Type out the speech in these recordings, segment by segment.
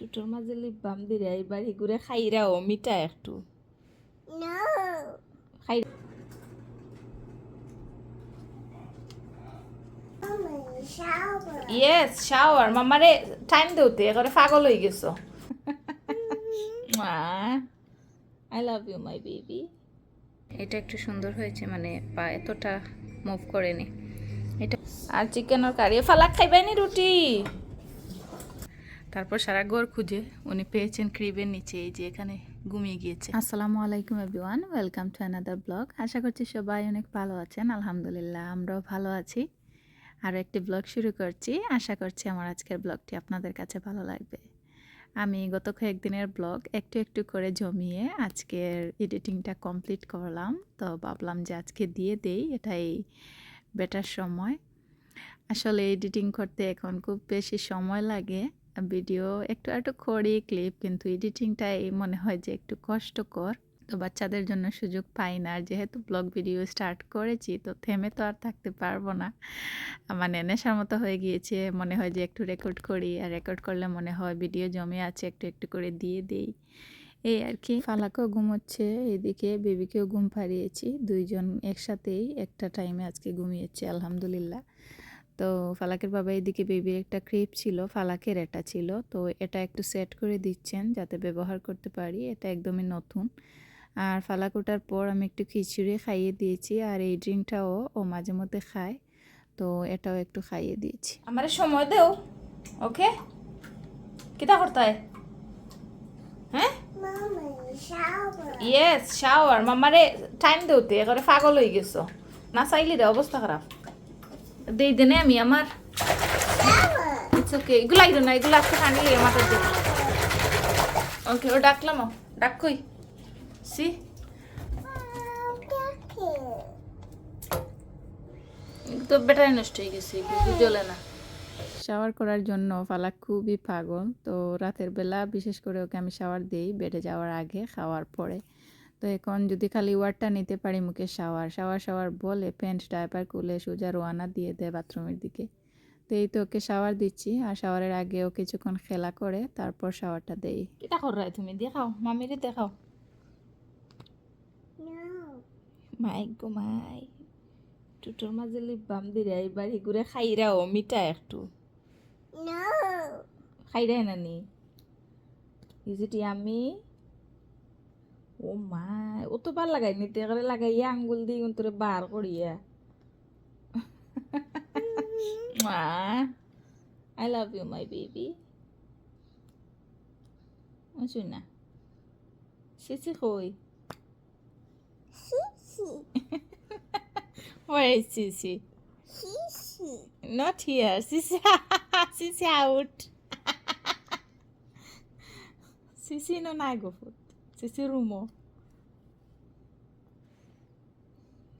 টুটোর মাঝে lip balm দিরে এই বাড়ি ঘুরে খাইরাও মিঠা একটু. খাই. ইয়েস শাওয়ার মামারে টাইম দেউতে এবারে পাগল হয়ে গেছো। I love you my baby এটা একটু সুন্দর হয়েছে মানে পা এতটা মুভ করেনি এটা আর চিকেন আর কারি ফালাক খাইবানি রুটি তারপর সারা ঘর খুঁজে উনি পেয়েছেন ক্রিবের নিচে, এই যে এখানে ঘুমিয়ে গিয়েছে। আসসালামু আলাইকুম everyone, welcome to another blog আশা করছি সবাই অনেক ভালো আছেন, আলহামদুলিল্লাহ আমরাও ভালো আছি। আরও একটি ব্লগ শুরু করছি। আশা করছি আমার আজকের ব্লগটি আপনাদের কাছে ভালো লাগবে। আমি গত কয়েকদিনের ব্লগ একটু একটু করে জমিয়ে আজকের এডিটিংটা কমপ্লিট করলাম। তো ভাবলাম যে আজকে দিয়ে দেই, এটাই বেটার সময়। আসলে এডিটিং করতে এখন খুব বেশি সময় লাগে। ভিডিও, একটু একটু করি ক্লিপ কিন্তু এডিটিংটাই মনে হয় যে একটু কষ্টকর। তো বাচ্চাদের জন্য সুযোগ পাই না। আর যেহেতু ব্লগ ভিডিও স্টার্ট করেছি, তো থেমে তো আর থাকতে পারব না। মানে নেশার মতো হয়ে গিয়েছে। মনে হয় যে একটু রেকর্ড করি। আর রেকর্ড করলে মনে হয় ভিডিও জমে আছে, একটু একটু করে দিয়ে দেই। এই আর কি। ফালাকেও ঘুমোচ্ছে এদিকে বেবিকেও ঘুম পাড়িয়েছি দুইজন একসাথেই একটা টাইমে আজকে ঘুমিয়েছে, আলহামদুলিল্লাহ। তো ফালাকের বাবা এদিকে বেবির একটা ক্রিপ ছিল ফালাকের এটা ছিল। তো এটা একটু সেট করে দিচ্ছেন যাতে ব্যবহার করতে পারি এটা একদমই নতুন। আর ফালাক ওঠার পর আমি একটু খিচুড়ি খাইয়ে দিয়েছি আর এই ড্রিঙ্কটাও ও মাঝে মধ্যে খায় তো এটাও একটু খাইয়ে দিয়েছি। আমার সময় দেও ওকে? কিতা করতে হ্যাঁ? shower. ইয়েস শাওয়ার মামারে টাইম দেউতে এবারে পাগল হয়ে গেছো। না চাইলি রে অবস্থা খারাপ। দেই দেনে আমি আমার ওকে এগুলো আইলো না এগুলো আজকে লিয়ে মাথার দিয়ে ওকে ও ডাকলাম ডাক কই সি তো ব্যাটারি নষ্ট হয়ে গেছে জ্বলে না শাওয়ার করার জন্য ফালাক খুবই পাগল। তো রাতের বেলা বিশেষ করে ওকে আমি শাওয়ার দিই, বেডে যাওয়ার আগে, খাওয়ার পরে। তো এখন যদি খালি ওয়ারটা নিতে পারি মুখে শাওয়ার শাওয়ার শাওয়ার বলে প্যান্ট ডাইপার খুলে সোজা রোয়ানা দিয়ে দেয় বাথরুমের দিকে। তো এই তো ওকে শাওয়ার দিচ্ছি আর শাওয়ারের আগে ও কিছুক্ষণ খেলা করে তারপর শাওয়ারটা দেই। কিটা কর তুমি দেখাও মামিরে দেখাও. মাই গো মাই টুটোর মাঝে লিপ বাম দিরে এই বাড়ি ঘুরে খাইরাও মিঠা একটু। No. খাইরাই নানি ইজ ইট ইয়ামি ও মাই ও তো ভালো লাগাই নিতে করে লাগাইয়া আঙ্গুল দিয়ে তোরে বার করিয়া মা I love you my baby শুন না সিসি কই Sissy. Where is Sissy? Sissy. Not here. Sissy, Sissy out. Sissy no nagofut. Sissy rumo.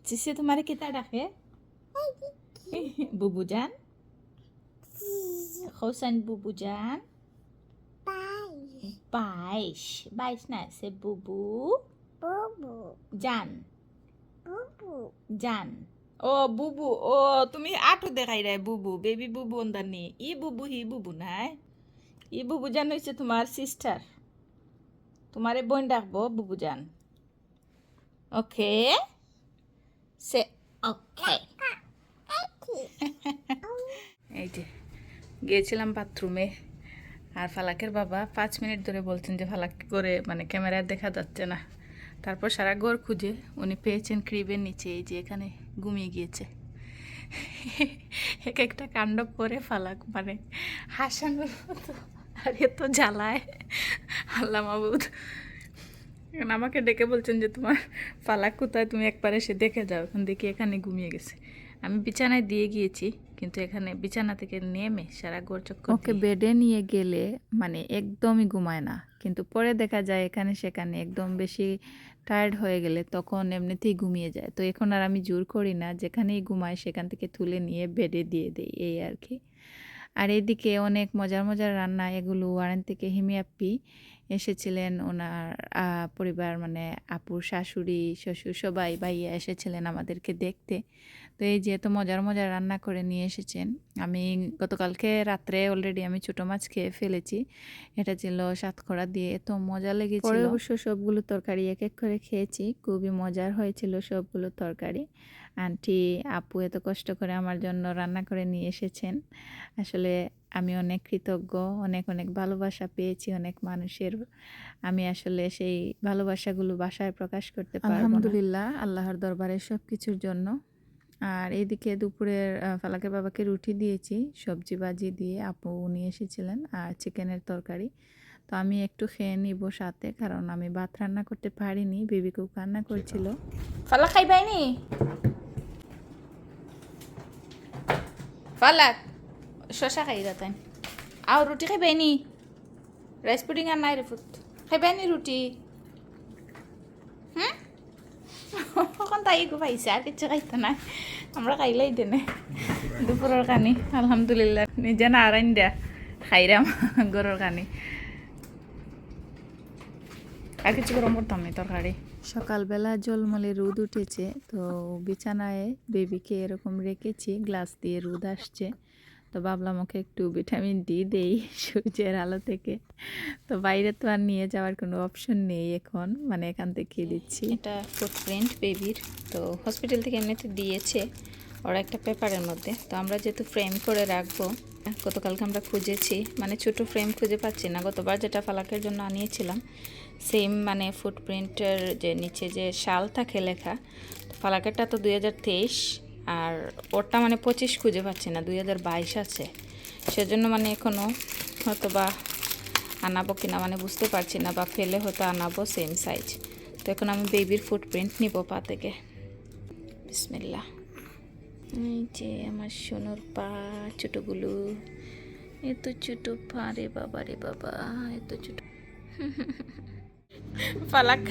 Sissy तुम्हारे कितना डाके बुबू जान হোসেন বুবু জান Bye. বাইশ বাইশ না সে বুবু Boo জান Boo boo. জান ও বুবু ও তুমি আটু দেখাই রে বুবু বেবি বুবু অন্দানি ই বুবু হি বুবু নাই ই বুবু জান হচ্ছে তোমার সিস্টার তোমারে বোন ডাকবো বুবু জান ওকে? সে, ওকে। এই যে, গিয়েছিলাম বাথরুমে, আর ফালাকের বাবা পাঁচ মিনিট ধরে বলছেন যে ফালাক করে মানে ক্যামেরায় দেখা যাচ্ছে না। তারপর সারা ঘর খুঁজে উনি পেয়েছেন ক্রিবের নিচে, এই যে এখানে ঘুমিয়ে গিয়েছে। এক একটা কাণ্ড করে ফালাক মানে হাসানোর মতো। আর তো জ্বালায়। আল্লাহ মাবুদ। এখন আমাকে ডেকে বলছেন যে তোমার ফালাক কোথায়? তুমি একবার এসে দেখে যাও। এখন দেখি এখানে ঘুমিয়ে গেছে। আমি বিছানায় দিয়ে গিয়েছি কিন্তু এখানে বিছানা থেকে নেমে সারা গোর চক্কর ওকে বেডে নিয়ে গেলে মানে একদমই ঘুমায় না। কিন্তু পরে দেখা যায় এখানে সেখানে একদম বেশি টায়ার্ড হয়ে গেলে তখন এমনিতেই ঘুমিয়ে যায়। তো এখন আর আমি জোর করি না যেখানেই ঘুমায় সেখান থেকে তুলে নিয়ে বেডে দিয়ে দেই এই আর কি। আর এদিকে অনেক মজার মজার রান্না এগুলো ওয়ারেন থেকে হিমি এসেছিলেন ওনার পরিবার মানে আপুর শাশুড়ি, শ্বশুর সবাই ভাইয়া এসেছিলেন আমাদেরকে দেখতে। তো এই যে এত মজার মজার রান্না করে নিয়ে এসেছেন। আমি গতকালকে রাত্রে অলরেডি আমি ছোটো মাছ খেয়ে ফেলেছি। এটা ছিল সাতখরা দিয়ে, এত মজা লেগেছিল। পরে অবশ্য সবগুলো তরকারি এক এক করে খেয়েছি। খুবই মজার হয়েছিল সবগুলো তরকারি। আন্টি, আপু এত কষ্ট করে আমার জন্য রান্না করে নিয়ে এসেছেন। আসলে আমি অনেক কৃতজ্ঞ অনেক অনেক ভালোবাসা পেয়েছি অনেক মানুষের। আমি আসলে সেই ভালোবাসাগুলো বাসায় প্রকাশ করতে পারব আলহামদুলিল্লাহ আল্লাহর দরবারে সব কিছুর জন্য। আর এদিকে দুপুরের ফালাকের বাবাকে রুটি দিয়েছি সবজি ভাজি দিয়ে আপু উনি এসেছিলেন আর চিকেনের তরকারি। তো আমি একটু খেয়ে নিব সাথে কারণ আমি ভাত রান্না করতে পারিনি বেবি কুক রান্না করছিল। ফালা খাইবাইনি? ফালাক! শশা খাই তাই আও রুটি খাইবাইনি রাইস পুডিং আর নাই রে ফুট খাইবাইনি রুটি হুম? তাই গো পাইছে আর কিছু খাইতে নাই। আমরা খাইলাই দেনে দুপুরের কানি, আলহামদুলিল্লাহ। নিজে না আরাইন দেয়া খাইরাম গরুর কানি। আর কিছু গরম করতাম না তরকারি সকালবেলা জলমলে রোদ উঠেছে, তো বিছানায় বেবিকে এরকম রেখেছি গ্লাস দিয়ে রোদ আসছে। তো ভাবলাম, ওকে একটু ভিটামিন ডি দেই সূর্যের আলো থেকে। তো বাইরে তো আর নিয়ে যাওয়ার কোনো অপশন নেই এখন মানে এখান থেকে দিচ্ছি। এটা ফুটপ্রিন্ট বেবির তো হসপিটাল থেকে এমনিতে দিয়েছে ওরা একটা পেপারের মধ্যে। তো আমরা যেহেতু ফ্রেম করে রাখব, গতকালকে আমরা খুঁজেছি মানে ছোট ফ্রেম খুঁজে পাচ্ছি না। গতবার যেটা ফালাকের জন্য আনিয়েছিলাম সেম মানে ফুটপ্রিন্টের যে নিচে যে শাল থাকে লেখা ফালাকেরটা তো দুই হাজার তেইশ আর ওরটা মানে পঁচিশ খুঁজে পাচ্ছি না, দুই হাজার বাইশ আছে। সেজন্য মানে এখনও হয়তো বা আনাবো কিনা মানে বুঝতে পারছি না, বা ফেলে হয়তো আনাবো সেম সাইজ তো এখন আমি বেবির ফুটপ্রিন্ট নিব পা থেকে। বিসমিল্লা এই যে আমার সোনুর পা, ছোটোগুলো। এত ছোটো পা রে বাবা রে বাবা এত ছোট। ফালাক,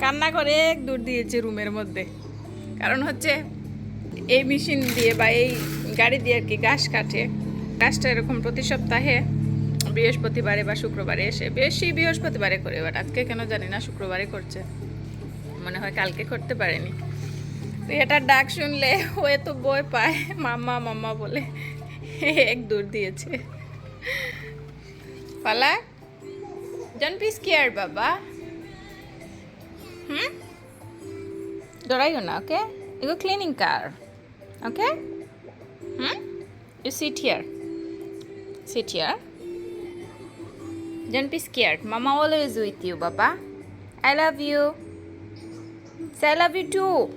কান্না করে দূর দিয়েছে রুমের মধ্যে। কারণ হচ্ছে এই মেশিন দিয়ে বা এই গাড়ি দিয়ে আর কি ঘাস কাটে ঘাসটা এরকম প্রতি সপ্তাহে বৃহস্পতিবারে বা শুক্রবারে এসে বেশি বৃহস্পতিবারে করে বাট আজকে কেন জানি না শুক্রবারে করছে মনে হয় কালকে করতে পারেনি তো এটার ডাক শুনলে ও এত বই পায় মাম্মা মাম্মা বলে এক দূর দিয়েছে পালা be scared, Baba. Hmm? Dorayo na, okay? You go cleaning car. Okay? Hmm? You sit here. Sit here. Don't be scared. Mama always with you, Baba. I love you. Say I love you too.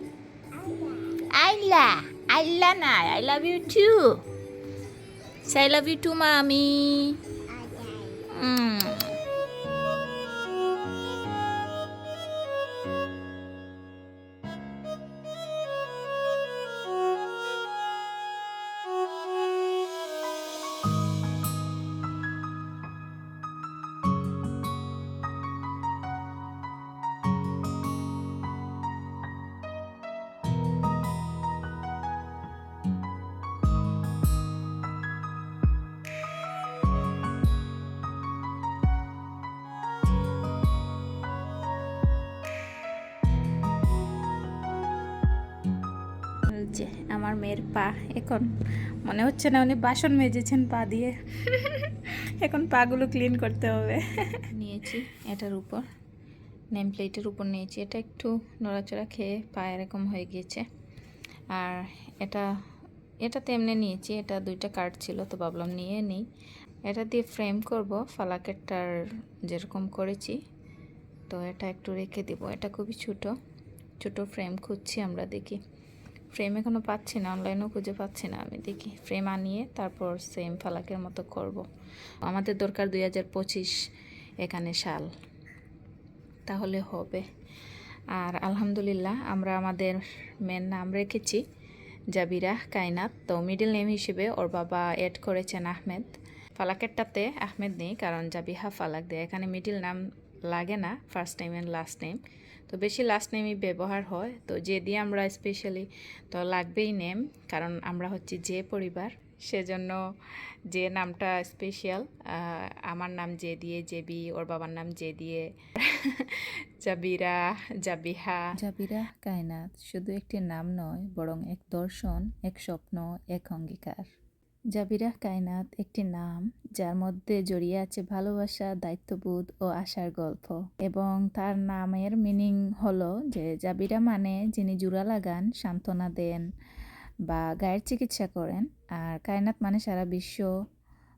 Ayla. Ayla na. I love you too. Say I love you too, mommy. Mm. যে আমার মেয়ের পা এখন, মনে হচ্ছে না উনি বাসন মেজেছেন পা দিয়ে। এখন পাগুলো ক্লিন করতে হবে। নিয়েছি এটার উপর, নেম প্লেটের উপর নিয়েছি। এটা একটু নড়াচড়া খেয়ে পা এরকম হয়ে গিয়েছে। আর এটা এটা তেমনি নিয়েছি, এটা দুইটা কার্ড ছিল তো ভাবলাম নিয়ে নিই। এটা দিয়ে ফ্রেম করব ফালাকেরটার যেরকম করেছি। তো এটা একটু রেখে দিব, এটা খুবই ছোট ছোট ফ্রেম খুঁজছি আমরা দেখি। ফ্রেম এখনও পাচ্ছি না অনলাইনেও খুঁজে পাচ্ছি না আমি, দেখি। ফ্রেম আনিয়ে তারপর সেম ফালাকের মতো করব। আমাদের দরকার দুই হাজার পঁচিশ এখানে সাল। তাহলে হবে। আর আলহামদুলিল্লাহ, আমরা আমাদের মেন নাম রেখেছি, জাবিরা, কায়নাত। তো মিডল নেম হিসেবে ওর বাবা অ্যাড করেছেন আহমেদ। ফালাকেরটাতে আহমেদ নেই, কারণ জাবিহা ফালাক দেয়। এখানে মিডিল নাম লাগে না first name and last name তো বেশি লাস্ট নেমই ব্যবহার হয়। তো যে দিয়ে আমরা স্পেশালি তো লাগবেই নেম কারণ আমরা হচ্ছি যে পরিবার, সেজন্য যে নামটা স্পেশাল আমার নাম যে দিয়ে জেবি, ওর বাবার নাম যে দিয়ে জাবিরা, জাবিহা। জাবিরা কায়নাত শুধু একটি নাম নয়, বরং এক দর্শন, এক স্বপ্ন, এক অঙ্গীকার। জাবিরা কায়নাত একটি নাম যার মধ্যে জড়িয়ে আছে ভালোবাসা, দায়িত্ববোধ ও আশার গল্প। এবং তার নামের মিনিং হলো যে জাবিরা মানে যিনি জোড়া লাগান, সান্ত্বনা দেন বা গায়ের চিকিৎসা করেন। আর কায়নাত মানে সারা বিশ্ব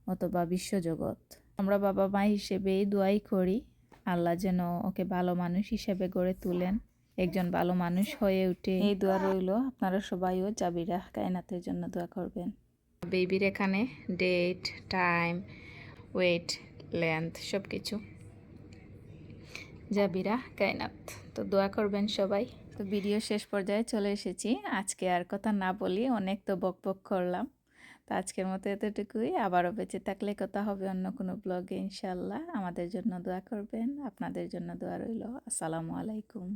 অথবা বিশ্বজগৎ। আমরা বাবা মা হিসেবেই দোয়াই করি, আল্লাহ যেন ওকে ভালো মানুষ হিসেবে গড়ে তুলেন, একজন ভালো মানুষ হয়ে উঠে। এই দোয়া রইল আপনারা সবাইও জাবিরা কায়নাতের জন্য দোয়া করবেন। বেবির এখানে ডেট টাইম ওয়েট লেন্থ সব কিছু জাবিরা কায়নাত, তো দোয়া করবেন সবাই। তো ভিডিও শেষ পর্যায়ে চলে এসেছি। আজকে আর কথা না বলি, অনেক তো বক বক করলাম। তো আজকের মতো এতটুকুই। আবারও বেঁচে থাকলে কথা হবে অন্য কোনো ব্লগে ইনশাল্লাহ আমাদের জন্য দোয়া করবেন। আপনাদের জন্য দোয়া রইল। আসসালামু আলাইকুম।